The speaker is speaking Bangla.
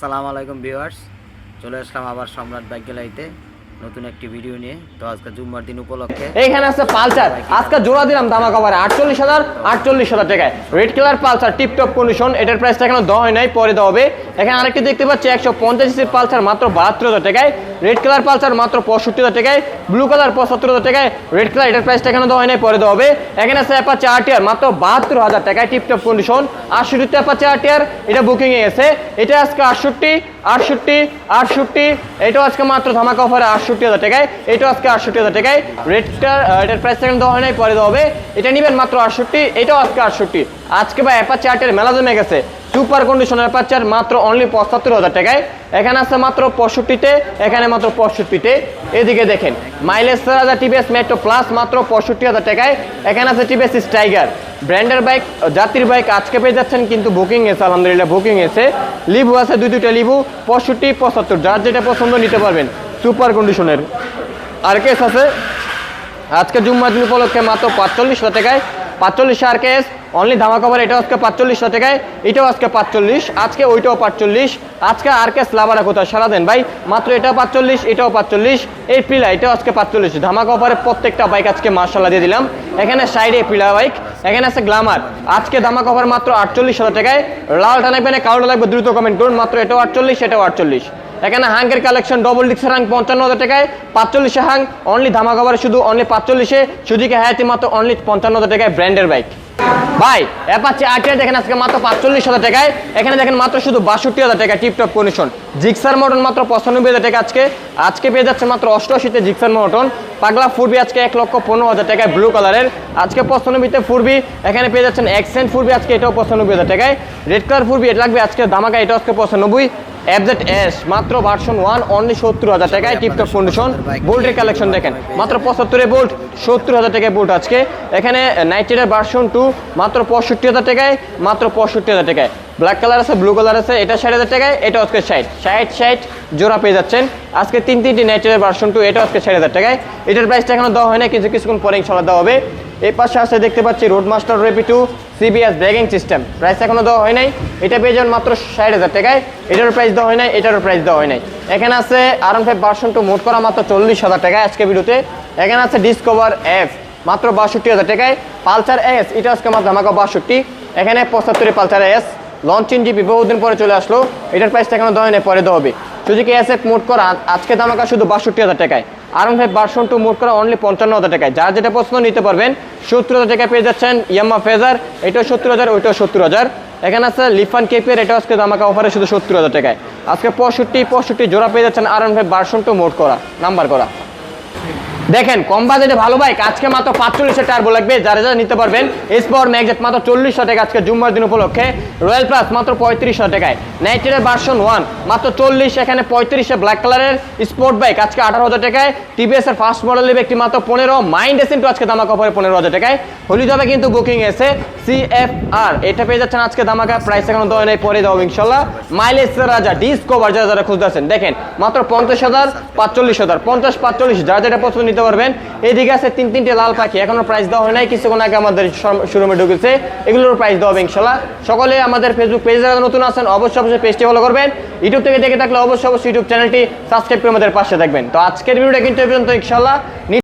সালাম আলাইকুম ভিউয়ার্স চলে আসলাম আবার সম্রাট বাইক গ্যালারিতে নতুন একটি ভিডিও নিয়ে। তো আজকে জুম্মার দিন উপলক্ষে এইখানে আছে পালসার। আজকে জোড়া দিলাম দামা কভারে আটচল্লিশ হাজার আটচল্লিশ হাজার টাকায়। Red colour Pulsar tiptop condition এটার প্রাইসটা এখনও দেওয়া হয় নাই পরে দেওয়া হবে। এখানে আরেকটি দেখতে পাচ্ছি একশো পঞ্চাশ সিসির পালসার মাত্র বাহাত্তর হাজার টাকায়। রেড কালার পালসার মাত্র পঁয়ষট্টি হাজার টাকায়। ব্লু কালার পঁচাত্তর হাজার টাকায়। রেড কালার এটার প্রাইসটা এখনও দেওয়া হয় নাই পরে দেওয়া হবে। এখানে আছে অ্যাপাচে আরটিআর মাত্র বাহাত্তর হাজার টাকায় টিপটপ কন্ডিশন আটষট্টিতে অ্যাপাচে আরটিআর এটা বুকিংয়ে গেছে। এটা আজকে আটষট্টি আটষট্টি আটষট্টি, এটাও আজকে মাত্র ধামাকা অফারে আটষট্টি হাজার টাকায়, এটাও আজকে আটষট্টি হাজার টাকায়। রেটটা এটার প্রাইস এখন দেওয়া হয় নাই, পরে দেওয়া হবে। এটা নেবেন মাত্র আটষট্টি, এটাও আজকে আটষট্টি। আজকে বা অ্যাপা চার্টের মেলা জমে গেছে। সুপার কন্ডিশনের অ্যাপাচার মাত্র অনলি পঁচাত্তর হাজার টাকায়। এখানে আছে মাত্র পঁয়ষট্টিতে, এখানে মাত্র পঁয়ষট্টিতে। এদিকে দেখেন মাইলেজ চার হাজার টিভিএস মেট্রো প্লাস মাত্র পঁয়ষট্টি হাজার টাকায়। এখানে আছে টিভিএস স্টাইগার ব্র্যান্ডের বাইক জাতির বাইক আজকে পেয়ে যাচ্ছেন কিন্তু বুকিং এসে, আলহামদুলিল্লাহ বুকিং এসে। লিভু আছে, দুই দুইটা লিভু পঁয়ষট্টি, পঁচাত্তর, যার যেটা পছন্দ নিতে পারবেন সুপার কন্ডিশনের আর কেস আছে, আজকে জুম্মার দিন উপলক্ষে মাত্র পাঁচচল্লিশ হাজার টাকায়। পাঁচচল্লিশ আর কেস অনলি ধামা কভার এটাও আজকে পাঁচচল্লিশ হাজার টাকায়, এটাও আজকে পাঁচচল্লিশ, আজকে ওইটাও পাঁচচল্লিশ, আজকে আর কে লাভারা কোথায়? সারা দেন ভাই, মাত্র এটাও পাঁচচল্লিশ এটাও পাঁচচল্লিশ, এই পিলা, এটাও আজকে পাঁচচল্লিশ। ধামা কভারের প্রত্যেকটা বাইক আজকে মার্শাল্লাহ দিয়ে দিলাম। এখানে সাইডে পিলা বাইক এখানে আছে গ্লামার আজকে ধামা কভার মাত্র আটচল্লিশ হাজার টাকায়। লালটা লাগবে না কালোটা লাগবে, দ্রুত কমেন্ট করুন, মাত্র এটাও আটচল্লিশ এটাও আটচল্লিশ। এখানে হাঙ্গের কালেকশন ডবল ডিক্সের হাং পঞ্চান্ন হাজার টাকায়, পাঁচচল্লিশে হাং অনলি ধামা কভারে শুধু অনলি পাঁচচল্লিশে সুদিকে হায়াতি মাত্র অনলি পঞ্চান্ন হাজার টাকায় ব্র্যান্ডের বাইক ভাই অ্যাপাচি আরটিআর দেখেন আজকে মাত্র পাঁচচল্লিশ হাজার টাকায়। এখানে দেখেন মাত্র শুধু বাষট্টি হাজার টাকা টিপটপ কন্ডিশন জিক্সার মটন মাত্র পঁচানব্বই হাজার টাকা আজকে। আজকে পেয়ে যাচ্ছে মাত্র অষ্টআশিতে জিক্সার মটন। পাগলা ফুরবি আজকে এক লক্ষ পনেরো হাজার টাকায় ব্লু কালারের আজকে পঁচানব্বইতে ফুরবি, এখানে পেয়ে যাচ্ছেন এক্সেন্ট ফুরবি আজকে, এটাও পঁচানব্বই হাজার টাকায়। রেড কালার ফুরবি, এটা লাগবে আজকে দামাকা এটা আজকে পঁচানব্বই। এফজেড এস মাত্র ভার্সন ওয়ান অনলি সত্তর হাজার টাকায় টিপটপ কন্ডিশন বোল্টের কালেকশন দেখেন, মাত্র পঁচাত্তরে বোল্ট সত্তর হাজার টাকায় বোল্ট আজকে। এখানে নাইটের ভার্সন টু মাত্র পঁয়ষট্টি হাজার টাকায়, মাত্র পঁয়ষট্টি হাজার টাকায়। ব্ল্যাক কালার আছে, ব্লু কালার আছে, এটা ষাট হাজার টাকায়, এটা আজকে ষাট। ষাট ষাট, জোড়া পেয়ে যাচ্ছেন। আজকে তিন তিনটি নাইটের ভার্সন টু এটা আজকে ষাট হাজার টাকায়। এটার প্রাইসটা এখনও দেওয়া হয় না কিছু কিছুক্ষণ পরে ইনশাল্লাহ দেওয়া হবে। এই পাশে আসে দেখতে পাচ্ছি road master রেপি two CBS braking system price এখনও দেওয়া হয় নাই। এটা পেয়ে যাবেন মাত্র ষাট হাজার টাকায়। এটারও প্রাইস দেওয়া হয় নাই, এটারও প্রাইস দেওয়া হয় নাই। এখানে আছে আর ফাইভ ভার্সন টু মোট করা মাত্র চল্লিশ হাজার টাকায় আজকে ভিডিওতে এখানে আছে ডিসকভার এফ মাত্র বাষট্টি হাজার টাকায়। পালসার এস এটা আজকে মাত্র আমাকে বাষট্টি। এখানে পঁচাত্তরে পালসার এস লঞ্চিন জিপি বহুদিন পরে চলে আসলো। এটার প্রাইসটা এখনও দেওয়া নেই পরে দেওয়া হবে। সুজুকি এফ মোট করা, আজকে দামাকা শুধু বাষট্টি হাজার টাকায়। আর ফাইভ ভার্সন টু মোট করা অনলি পঞ্চান্ন হাজার টাকায়। যার যেটা পছন্দ নিতে পারবেন, সত্তর হাজার টাকায় পেয়ে যাচ্ছেন ইয়াম্মা ফেজার এটাও সত্তর হাজার, ওইটাও সত্তর হাজার। এখানে আছে লিফান কেপিয়ার এটা আজকে দামাকা অফারে শুধু সত্তর হাজার টাকায়। আজকে পঁয়ষট্টি পঁয়ষট্টি জোড়া পেয়ে যাচ্ছেন আর ফাইভ ভার্সন টু মোট করা নাম্বার করা। দেখেন, কম বাজেটে ভালো বাইক আজকে মাত্র পাঁচচল্লিশের টার্বো লাগবে, যারা যারা নিতে পারবেন এস পাওয়ার ম্যাগজেট মাত্র চল্লিশশো টাকা আজকে জুম্মার দিন উপলক্ষে রয়্যাল প্লাস মাত্র পঁয়ত্রিশশো টাকায় নাইটের ভার্সন ওয়ান মাত্র চল্লিশ, এখানে পঁয়ত্রিশে ব্ল্যাক কালারের স্পোর্ট বাইক আজকে আঠারো হাজার টাকায় টিভিএস এর ফার্স্ট মডেল নেবে একটি মাত্র পনেরো মাইন্ড এসেন্টু আজকে দামাকা পরে পনেরো হাজার টাকায়, হলি যাবে কিন্তু বুকিং এসে সি এফ আর এটা পেয়ে যাচ্ছেন আজকে দামাকা প্রাইস এখন দেওয়া নেই, পরে দেওয়া ইনশাল্লাহ। মাইলেজ রাজা ডিসকভার যারা যারা খুঁজতেছেন দেখেন, মাত্র পঞ্চাশ হাজার, পাঁচচল্লিশ হাজার, পঞ্চাশ, পাঁচচল্লিশ, যারা যেটা পছন্দ নিতে পারবেন। এদিকে আছে তিন তিনটে লাল পাখি, এখনও প্রাইস দেওয়া হয় নাই, কিছুক্ষণ আগে আমাদের শোরুমে ঢুকেছে। এগুলোর প্রাইস দেওয়া হবে ইনশাল্লাহ। সকলে আমাদের ফেসবুক পেজে যারা নতুন আছেন, অবশ্যই অবশ্যই পেজটি ফলো করবেন। ইউটিউব থেকে দেখে থাকলে অবশ্যই অবশ্যই ইউটিউব চ্যানেলটি সাবস্ক্রাইব করে আমাদের পাশে থাকবেন। তো আজকের ভিডিওটা কিন্তু এই পর্যন্ত, ইনশাল্লাহ।